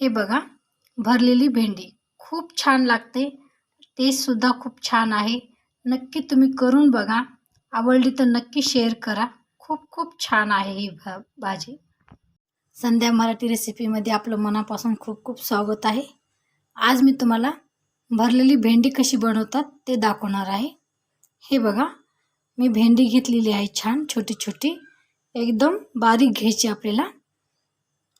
हे बघा भरलेली भेंडी. खूप छान लागते. टेस्टसुद्धा खूप छान आहे. नक्की तुम्ही करून बघा. आवडली तर नक्की शेअर करा. खूप खूप छान आहे ही भा भाजी. संध्या मराठी रेसिपीमध्ये आपलं मनापासून खूप खूप स्वागत आहे. आज मी तुम्हाला भरलेली भेंडी कशी बनवतात ते दाखवणार आहे. हे बघा मी भेंडी घेतलेली आहे छान छोटी छोटी एकदम बारीक घ्यायची आपल्याला.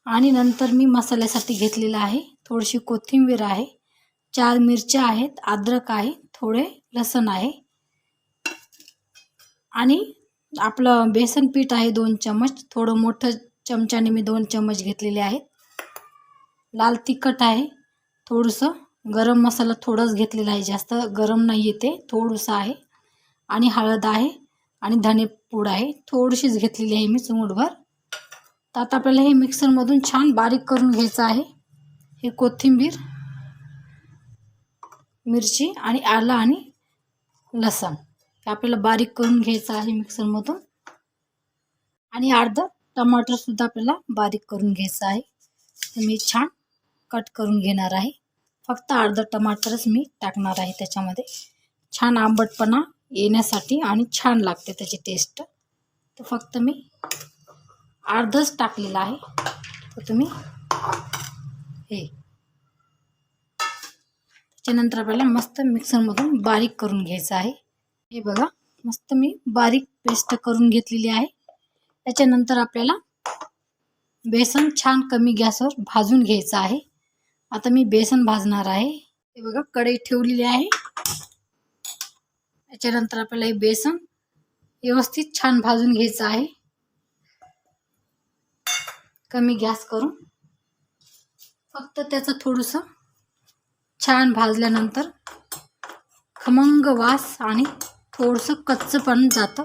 आणि नंतर मी मसाल्यासाठी घेतलेलं आहे. थोडीशी कोथिंबीर आहे. चार मिरच्या आहेत. अद्रक आहे. थोडे लसण आहे. आणि आपलं बेसन पीठ आहे दोन चमच थोडं मोठं चमच्याने मी दोन चमच घेतलेले आहेत. लाल तिखट आहे. थोडंसं गरम मसाला थोडंच घेतलेला आहे. जास्त गरम नाही येते. थोडंसं आहे. आणि हळद आहे. आणि धनेपूड आहे. थोडीशीच घेतलेली आहे मी चिमूटभर तर आता आपल्याला हे मिक्सरमधून छान बारीक करून घ्यायचं आहे. हे कोथिंबीर मिरची आणि आलं आणि लसण. हे आपल्याला बारीक करून घ्यायचं आहे मिक्सरमधून. आणि अर्ध टमाटरसुद्धा आपल्याला बारीक करून घ्यायचं आहे. तर मी छान कट करून घेणार आहे. फक्त अर्ध टमाटरच मी टाकणार आहे त्याच्यामध्ये. छान आंबटपणा येण्यासाठी आणि छान लागते त्याची टेस्ट तर फक्त मी अर्धच टाकलेलं आहे. तर तुम्ही हे त्याच्यानंतर आपल्याला मस्त मिक्सरमधून बारीक करून घ्यायचं आहे. हे बघा मस्त मी बारीक पेस्ट करून घेतलेली आहे. त्याच्यानंतर आपल्याला बेसन छान कमी गॅसवर भाजून घ्यायचं आहे. आता मी बेसन भाजणार आहे. हे बघा कढई ठेवलेली आहे. त्याच्यानंतर आपल्याला हे बेसन व्यवस्थित छान भाजून घ्यायचं आहे. कमी गॅस करून फक्त त्याचं थोडंसं छान भाजल्यानंतर खमंग वास आणि थोडंसं कच्चं पण जातं.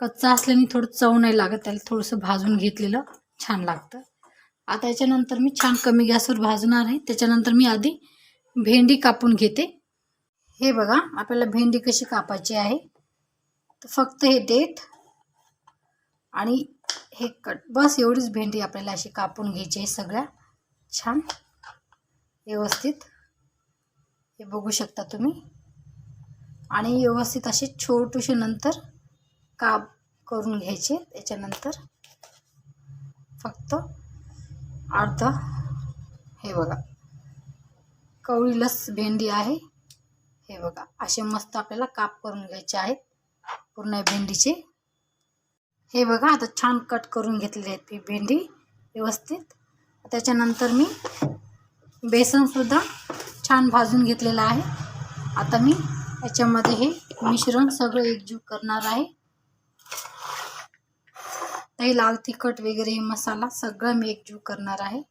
कच्चं असल्याने थोडं चव नाही लागत त्याला थोडंसं भाजून घेतलेलं छान लागतं. आता याच्यानंतर मी छान कमी गॅसवर भाजणार आहे. त्याच्यानंतर मी आधी भेंडी कापून घेते. हे बघा आपल्याला भेंडी कशी कापायची आहे. तर फक्त हे देत आणि हे कट बस एवढीच भेंडी आपल्याला अशी कापून घ्यायची आहे सगळ्या. छान. व्यवस्थित. हे बघू शकता तुम्ही. आणि व्यवस्थित असे छोटूशे नंतर काप करून घ्यायचे. त्याच्यानंतर फक्त अर्ध हे बघा. कवळी लस भेंडी आहे. हे बघा. असे मस्त आपल्याला काप करून घ्यायचे आहेत. पूर्ण भेंडीचे. हे बघा आता छान कट करून घेतलेले आहेत ती भेंडी व्यवस्थित. त्याच्यानंतर मी बेसनसुद्धा छान भाजून घेतलेलं आहे. आता मी याच्यामध्ये हे मिश्रण सगळं एकजीव करणार आहे. हे लाल तिखट वगैरे हे मसाला सगळं मी एकजीव करणार आहे.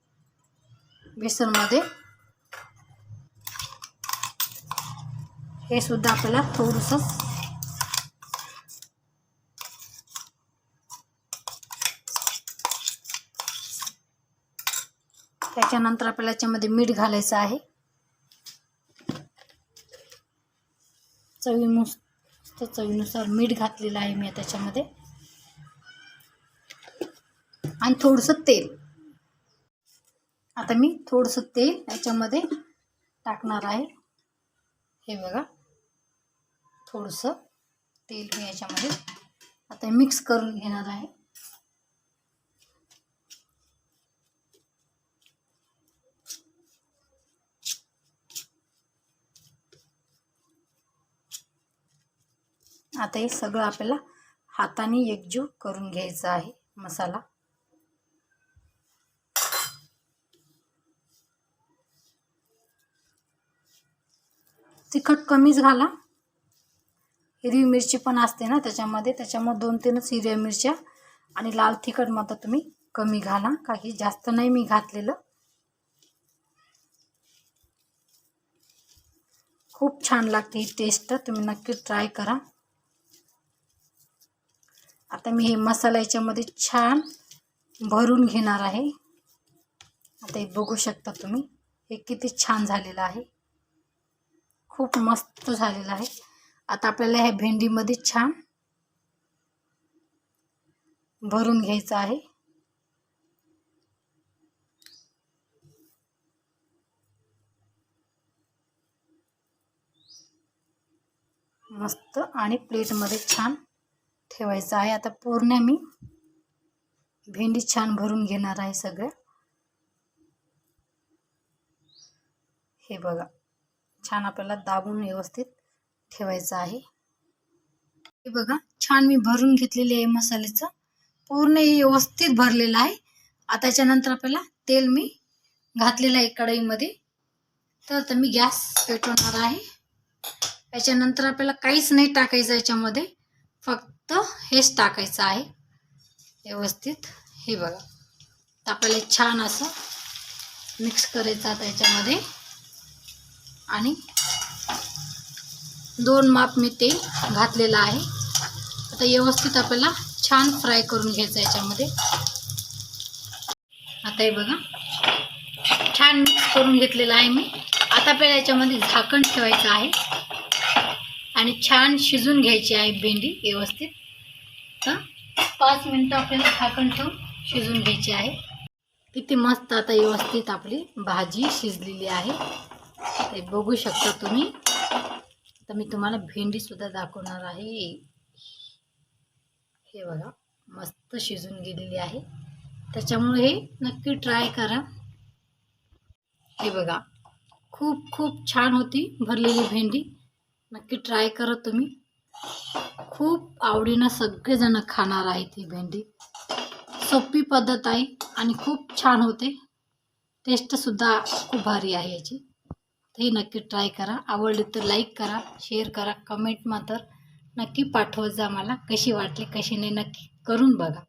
बेसनमध्ये हे सुद्धा आपल्याला थोडंसं त्याच्यानंतर आपल्याला याच्यामध्ये मीठ घालायचं आहे. चवीनुसार चवीनुसार मीठ घातलेलं आहे मी त्याच्यामध्ये. आणि थोडंसं तेल. आता मी थोडंसं तेल याच्यामध्ये टाकणार आहे. हे बघा. थोडंसं तेल मी याच्यामध्ये आता मिक्स करून घेणार आहे. आता हे सगळं आपल्याला हाताने एकजीव करून घ्यायचं आहे. मसाला. तिखट कमीच घाला. हिरवी मिरची पण असते ना त्याच्यामध्ये. त्याच्यामुळे दोन तीनच हिरव्या मिरच्या आणि लाल तिखट मात्र तुम्ही कमी घाला. काही जास्त नाही मी घातलेलं. खूप छान लागते ही टेस्ट तुम्ही नक्की ट्राय करा. आता मी हे मसाला याच्यामध्ये छान भरून घेणार आहे. आता हे बघू शकता तुम्ही. हे किती छान झालेलं आहे. खूप मस्त झालेलं आहे. आता आपल्याला ह्या भेंडीमध्ये छान भरून घ्यायचं आहे. मस्त आणि प्लेटमध्ये छान ठेवायचं आहे. आता पूर्ण मी भेंडी छान भरून घेणार आहे सगळं. हे बघा छान आपल्याला दाबून व्यवस्थित ठेवायचं आहे. हे बघा छान मी भरून घेतलेली आहे मसाल्याचं. पूर्ण व्यवस्थित भरलेलं आहे. आता त्याच्यानंतर आपल्याला तेल मी घातलेलं आहे कढईमध्ये. तर आता मी गॅस पेटवणार आहे. त्याच्यानंतर आपल्याला काहीच नाही टाकायचं याच्यामध्ये. फक्त हेच टाकायचं आहे. व्यवस्थित. हे बघा. तर आपल्याला छान असं मिक्स करायचं आता याच्यामध्ये आणि दोन माप मी तेल घातलेलं आहे. आता व्यवस्थित आपल्याला छान फ्राय करून घ्यायचं याच्यामध्ये. आता हे बघा. छान मिक्स करून घेतलेलं आहे मी. आता आपल्याला याच्यामध्ये झाकण ठेवायचं आहे. आणि छान शिजून घ्यायची आहे भेंडी व्यवस्थित. तर पाच मिनटं आपल्याला झाकण ठेवून शिजून घ्यायची आहे. किती मस्त आता व्यवस्थित आपली भाजी शिजलेली आहे. ते बघू शकता तुम्ही. आता मी तुम्हाला भेंडीसुद्धा दाखवणार आहे. हे बघा मस्त शिजून गेलेली आहे. त्याच्यामुळे हे नक्की ट्राय करा. हे बघा खूप खूप छान होती भरलेली भेंडी. नक्की ट्राय करा तुम्ही. खूप आवडीनं सगळेजण खाणार आहेत ही भेंडी. सोपी पद्धत आहे आणि खूप छान होते. टेस्टसुद्धा खूप भारी आहे याची. तर नक्की ट्राय करा. आवडली तर लाईक करा शेअर करा कमेंट मात्र नक्की पाठवत जा मला कशी वाटली कशी नाही नक्की करून बघा.